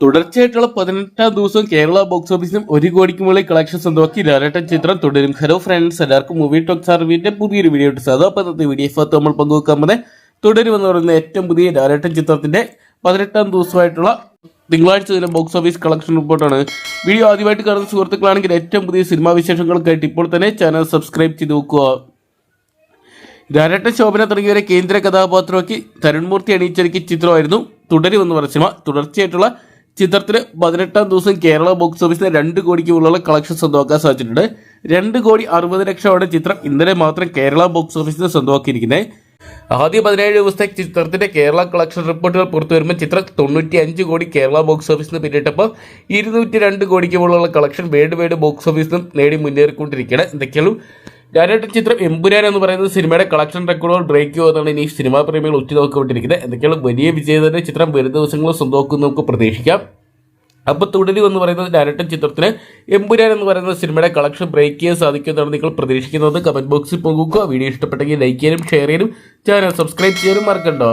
തുടർച്ചയായിട്ടുള്ള പതിനെട്ടാം ദിവസം കേരള ബോക്സ് ഓഫീസിലും ഒരു കോടിക്ക് മുകളിൽ കളക്ഷൻ സ്വന്തമാക്കി ലാലേട്ടൻ ചിത്രം തുടരും. ഹലോ ഫ്രണ്ട്സ് എല്ലാവർക്കും മൂവി ടോക്ക് സർവീന്റെ പുതിയൊരു വീഡിയോ ഇട്ട് ഇന്നത്തെ വീഡിയോ ഫത്ത് നമ്മൾ പങ്കുവെക്കാൻ പോകുന്നത് തുടരുമെന്ന് പറയുന്ന ഏറ്റവും പുതിയ ലാലേട്ടൻ ചിത്രത്തിന്റെ പതിനെട്ടാം ദിവസമായിട്ടുള്ള തിങ്കളാഴ്ച ദിനം ബോക്സ് ഓഫീസ് കളക്ഷൻ റിപ്പോർട്ടാണ് വീഡിയോ ആദ്യമായിട്ട് കാണുന്ന സുഹൃത്തുക്കളാണെങ്കിൽ ഏറ്റവും പുതിയ സിനിമാ വിശേഷങ്ങൾക്കായിട്ട് ഇപ്പോൾ തന്നെ ചാനൽ സബ്സ്ക്രൈബ് ചെയ്ത് നോക്കുക രാരട്ട ശോഭന തുടങ്ങിയവരെ കേന്ദ്ര കഥാപാത്രമാക്കി തരുൺമൂർത്തി അണിയിച്ചൊരുക്കി ചിത്രമായിരുന്നു തുടരുമെന്ന് പറഞ്ഞ സിനിമ തുടർച്ചയായിട്ടുള്ള ചിത്രത്തിന് പതിനെട്ടാം ദിവസം കേരള ബോക്സ് ഓഫീസിൽ രണ്ട് കോടിക്ക് മുകളിലുള്ള കളക്ഷൻ സ്വന്തമാക്കാൻ സാധിച്ചിട്ടുണ്ട്. രണ്ട് കോടി അറുപത് ലക്ഷമാണ് ചിത്രം ഇന്നലെ മാത്രം കേരള ബോക്സ് ഓഫീസിന് സ്വന്തമാക്കിയിരിക്കുന്നത്. ആദ്യ പതിനേഴ് ദിവസത്തെ ചിത്രത്തിന്റെ കേരള കളക്ഷൻ റിപ്പോർട്ടുകൾ പുറത്തു വരുമ്പോൾ ചിത്രം തൊണ്ണൂറ്റി അഞ്ച് കോടി കേരള ബോക്സ് ഓഫീസിന് പിന്നിട്ടപ്പോൾ ഇരുന്നൂറ്റി രണ്ട് കോടിക്ക് മുകളിലുള്ള കളക്ഷൻ വേഡ് വേഡ് ബോക്സ് ഓഫീസിനും നേടി മുന്നേറിക്കൊണ്ടിരിക്കുകയാണ്. എന്തൊക്കെയാണ് ഡയറക്ടർ ചിത്രം എമ്പുരാൻ എന്ന് പറയുന്നത് സിനിമയുടെ കളക്ഷൻ റെക്കോർഡുകൾ ബ്രേക്ക് ചെയ്യുമെന്നാണ് ഇനി സിനിമാ പ്രേമികൾ ഉറ്റുനോക്കിക്കൊണ്ടിരിക്കുന്നത്. എന്തൊക്കെയാണ് വലിയ വിജയത്തിന്റെ ചിത്രം വരും ദിവസങ്ങളും സ്വന്തമാക്കും നമുക്ക് പ്രതീക്ഷിക്കാം. അപ്പോൾ തുടരും എന്ന് പറയുന്നത് ഡയറക്ടർ ചിത്രത്തിന് എമ്പുരാൻ എന്ന് പറയുന്ന സിനിമയുടെ കളക്ഷൻ ബ്രേക്ക് ചെയ്യാൻ സാധിക്കുമെന്നാണ് നിങ്ങൾ പ്രതീക്ഷിക്കുന്നത്. കമന്റ് ബോക്സിൽ പോകുക വീഡിയോ ഇഷ്ടപ്പെട്ടെങ്കിൽ ലൈക്ക് ചെയ്യാനും ഷെയർ ചെയ്യാനും ചാനൽ സബ്സ്ക്രൈബ് ചെയ്യാനും മറക്കണ്ടോ.